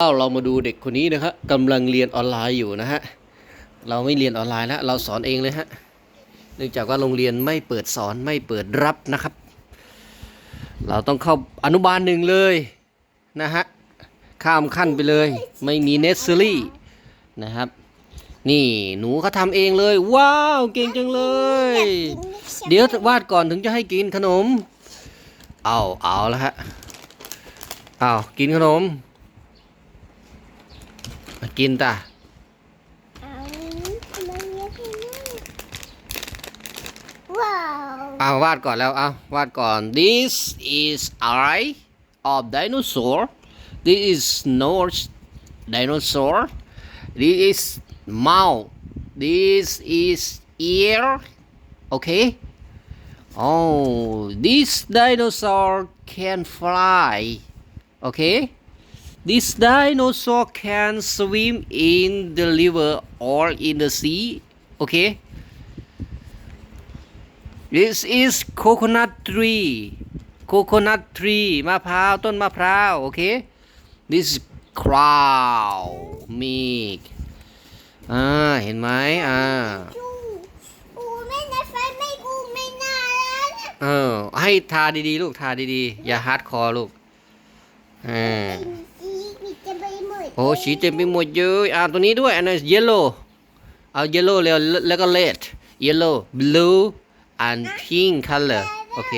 เอาเรามาดูเด็กคนนี้นะครับกำลังเรียนออนไลน์อยู่นะฮะเราไม่เรียนออนไลน์แล้วเราสอนเองเลยฮะเนื่องจากว่าโรงเรียนไม่เปิดสอนไม่เปิดรับนะครับ เราต้องเข้าอนุบาลหนึ่งเลยนะฮะข้ามขั้นไปเลยไม่มีเนสเซอรี่นะครับ นี่หนูเขาทำเองเลย ว้าวเก่งจังเลย เดี๋ยววาดก่อนถึงจะให้กินขนม เอาเอาแล้วฮะเอากินขนม กินตา เอาทำไมเยอะขนาดนั้นว้าว เอาวาดก่อนแล้วเอาวาดก่อน this is eye of dinosaur this is nose dinosaur this is mouth this is ear okay oh this dinosaur can fly okay This dinosaur can swim in the river or in the sea okay This is coconut tree coconut tree มะพร้าวต้นมะพร้าว โอเค This crow milk อ่า เห็นไหมอ่าเนี่ยเออ ให้ทาดีๆ ลูก ทาดีๆ อย่าฮาร์ดคอร์ลูกอ่า อ้สีเต็มไปหมดเลยอ่าตัวนี้ด้วยอันนั้น yellow เอา yellow แล้วแล้วก็ red yellow blue and pink color โอเค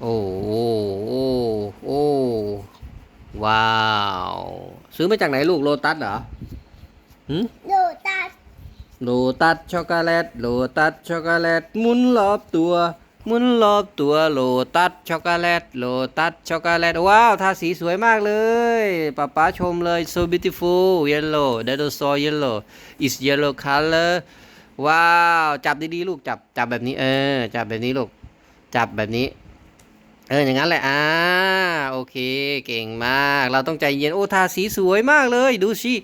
โอ้โอ้โอ้โอ้ว้าว ซื้อมาจากไหนลูกโลตัสเหรอหืมโดตัสโลตัสช็อกโกแลตโลตัสช็อกโกแลตหมุนรอบตัวห มุนรอบตัวโลตัสช็อกโกแลตโลตัสช็อกโกแลตว้าวทาสีสวยมากเลยป๊าป๊าชมเลย so beautiful yellow dinosaur yellow is yellow color ว้าว จับดีๆลูกจับจับแบบนี้เออ จับแบบนี้ลูก จับแบบนี้ เอออย่างนั้นแหละอ่าโอเค เก่งมาก เราต้องใจเย็นโอ้ทาสีสวยมากเลย ดูสิ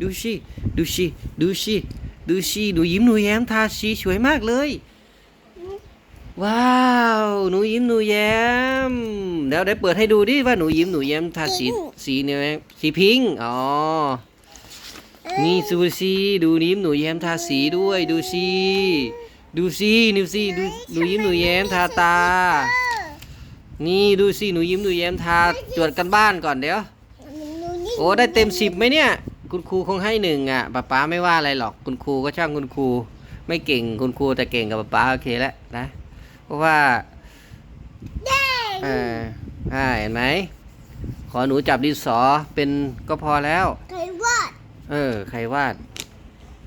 ดูสิดูสิดูสิดูสิหนูยิ้มหนูแย้มทาสีสวยมากเลย ว้าว หนูยิ้มหนูแย้มเดี๋ยวได้เปิดให้ดูดิว่าหนูยิ้มหนูแย้มทาสีสีเนี่ยไหมสีพิงค์อ๋อนี่ดูสิดูนิ้มหนูแย้มทาสีด้วยดูสิดูสิดูสิดูหนูยิ้มหนูแย้มทาตา นี่ดูสิหนูยิ้มหนูแย้มทาตรวจกันบ้านก่อนเดี๋ยวโอ้ได้เต็มสิบไหมเนี่ย คุณครูคงให้หนึ่งอะป๊าป๊าไม่ว่าอะไรหรอกคุณครูก็ช่างคุณครู ไม่เก่งคุณครูแต่เก่งกับป๊าป๊าโอเคแล้วนะเพ ราะว่าแดงเอออ่าเห็นไหม ขอหนูจับดินสอเป็นก็พอแล้ว ใครวาด เออ ใครวาด